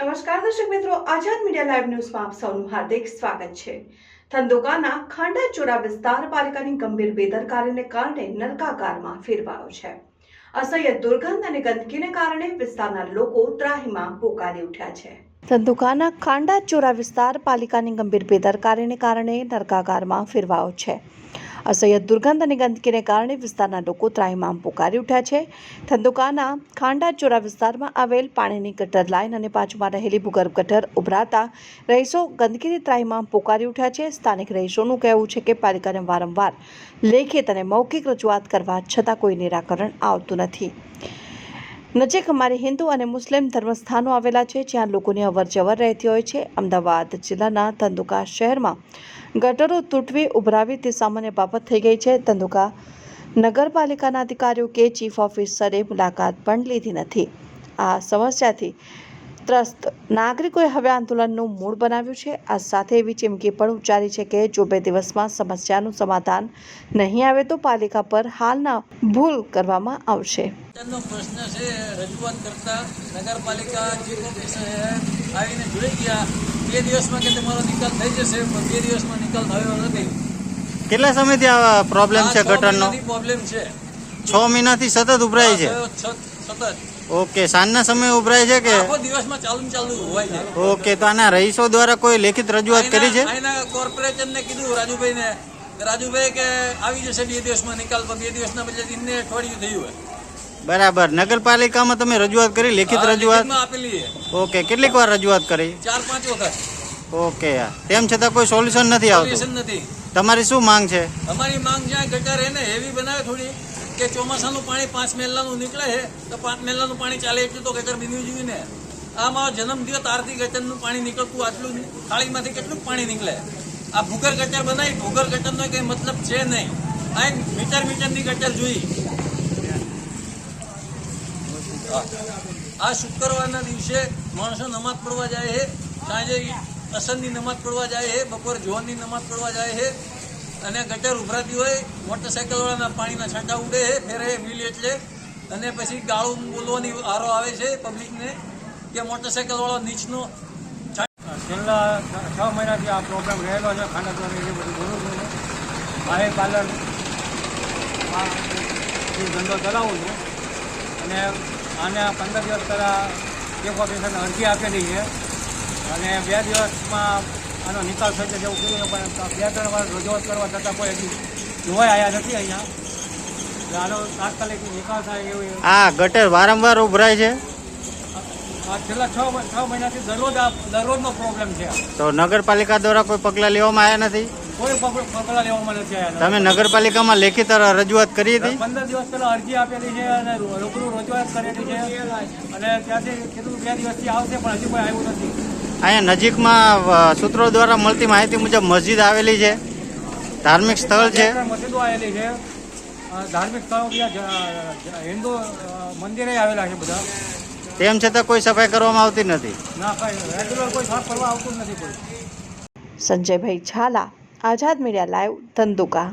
નમસ્કાર દર્શક મિત્રો, આઝાદ મીડિયા લાઈવ ન્યૂઝમાં આપ સૌનું હાર્દિક સ્વાગત છે. ધંધુકાના ખાંડાચોરા વિસ્તાર પાલિકાની ગંભીર બેદરકારીને કારણે નરકાકારમાં ફેરવાયો છે. અસહ્ય દુર્ગંધ અને ગંદકીને કારણે વિસ્તારના લોકો ત્રાહીમાં પોકારી ઉઠ્યા છે. ધંધુકાના ખાંડાચોરા વિસ્તાર પાલિકાની ગંભીર બેદરકારીને કારણે નરકાકારમાં ફેરવાયો છે. અસહ્ય દુર્ગંધ અને ગંદકીને કારણે વિસ્તારના લોકો ત્રાહીમામ પોકારી ઉઠ્યા છે. ધંધુકાના ખાંડાચોરા વિસ્તારમાં આવેલ પાણીની ગટર લાઇન અને બાજુમાં રહેલી ભૂગર્ભ ગટર ઉભરાતા રહીશો ગંદકીથી ત્રાહીમામ પોકારી ઉઠ્યા છે. સ્થાનિક રહીશોનું કહેવું છે કે પાલિકાને વારંવાર લેખિત અને મૌખિક રજૂઆત કરવા છતાં કોઈ નિરાકરણ આવતું નથી. નજીક અમારે હિન્દુ અને મુસ્લિમ ધર્મસ્થાનો આવેલા છે, જ્યાં લોકોની અવરજવર રહેતી હોય છે. અમદાવાદ જિલ્લાના ધંધુકા શહેરમાં ગટરો તૂટવી ઉભરાવી તે સામાન્ય બાબત થઈ ગઈ છે. ધંધુકા નગરપાલિકાના અધિકારીઓ કે ચીફ ઓફિસરે મુલાકાત પણ લીધી નથી. આ સમસ્યાથી ત્રસ્ત નાગરિકોએ હવે આંદોલનનું મૂળ બનાવ્યું છે. આ સાથે એવી ચીમકી પણ ઉચ્ચારી છે કે જો બે દિવસમાં સમસ્યાનું સમાધાન નહીં આવે તો પાલિકા પર હાલના ભૂલ કરવામાં આવશે. પ્રશ્ન છે રજૂઆત કરતા નગરપાલિકા જે આવીને જોઈ ગયા બે દિવસમાં કે તમારો નિકાલ થઈ જશે પણ બે દિવસમાં નિકાલ થયો નથી. કેટલા સમયથી આ પ્રોબ્લેમ છે ગટરનો? પ્રોબ્લેમ છે. છ મહિનાથી સતત ઉભરાય છે સતત. ઓકે સાંજના સમયે ઉભરાય છે કે? આખો દિવસમાં ચાલુ ચાલુ હોય છે. ઓકે તો આના રહીશો દ્વારા કોઈ લેખિત રજૂઆત કરી છે? અહીંના કોર્પોરેશનને કીધું રાજુભાઈને. રાજુભાઈ કે આવી જશે બે દિવસમાં નિકાલ પર બે દિવસના બદલે દિનને અઠવાડિયું થયું હોય. બરાબર. નગરપાલિકામાં તમે રજૂઆત કરી લેખિત રજૂઆત? આપેલી ઓકે કેટલીક વાર રજૂઆત કરી? ચાર પાંચ વખત. ઓકે તેમ છતાં કોઈ સોલ્યુશન નથી આવતું? નથી. તમારી શું માંગ છે? અમારી માંગ જ્યાં ગટર એને હેવી બનાવે થોડી. કે ચોમાસાનું પાણી પાંચ મેલાનું નીકળે છે, તો પાંચ મેલાનું પાણી ચાલે એટલું તો ગટર બીજું જોઈએ ને. આમાં જન્મ થયો તારથી ગટરનું પાણી નીકળતું આટલું થાળીમાંથી કેટલું પાણી નીકળે? આ ભૂગર ગટર બનાવી ભૂગર ગટરનો કંઈ મતલબ છે નહીં. આ મીટર મીટરની ગટર જોઈ. આ શુક્રવારના દિવસે માણસો નમાજ પડવા જાય છે, સાંજે અસરની નમાજ પડવા જાય છે, બપોર જોહરની નમાજ પડવા જાય છે. અને ગટર ઉભરાતી હોય મોટરસાઇકલવાળાના પાણીના છાંટા ઉડે છે, ફેરે મિલ એટલે. અને પછી ગાળું બોલવાની આરો આવે છે પબ્લિકને કે મોટરસાઇકલવાળો નીચનો છેલ્લા છ મહિનાથી આ પ્રોબ્લેમ રહેલો છે ખાંડ એ બધું બોલું છું. મારે પાર્લર ધંધો ચલાવું છું. અને આને પંદર દિવસ પહેલાં એક ઓફિસરને અરજી આપેલી છે. અને બે દિવસમાં આનો નિકાલ થઈ જેવું એવું કીધું પણ બે ત્રણ વાર રજૂઆત કરવા છતાં કોઈ હજી જોવાય આવ્યા નથી અહીંયા. આનો તાત્કાલિક નિકાલ થાય એવું આ ગટર વારંવાર ઉભરાય છે? છેલ્લા છ છ મહિનાથી દરરોજ આ દરરોજનો પ્રોબ્લેમ છે તો નગરપાલિકા દ્વારા કોઈ પગલાં લેવામાં આવ્યા નથી? કોઈ પગ- પગલાં લેવામાં નથી આવ્યા તમે નગરપાલિકામાં લેખિત રજૂઆત કરી હતી? પંદર દિવસ પહેલા અરજી આપેલી છે અને રૂબરૂ રજૂઆત કરેલી છે. અને ત્યાંથી કીધું બે દિવસથી આવશે પણ હજી કોઈ આવ્યું નથી. અહીંયા નજીકમાં સૂત્રો દ્વારા મળતી માહિતી મુજબ મસ્જિદ આવેલી છે. ધાર્મિક સ્થળ છે. મસ્જિદો આવેલી છે. ધાર્મિક સ્થળો હિન્દુ મંદિરે આવેલા છે બધા. તેમ છતાં કોઈ સફાઈ કરવામાં આવતી નથી. ના કાંઈ રેગ્યુલર કોઈ સાફ કરવા આવતું જ નથી કોઈ. Sanjaybhai Zala Azad media live Dhandhuka.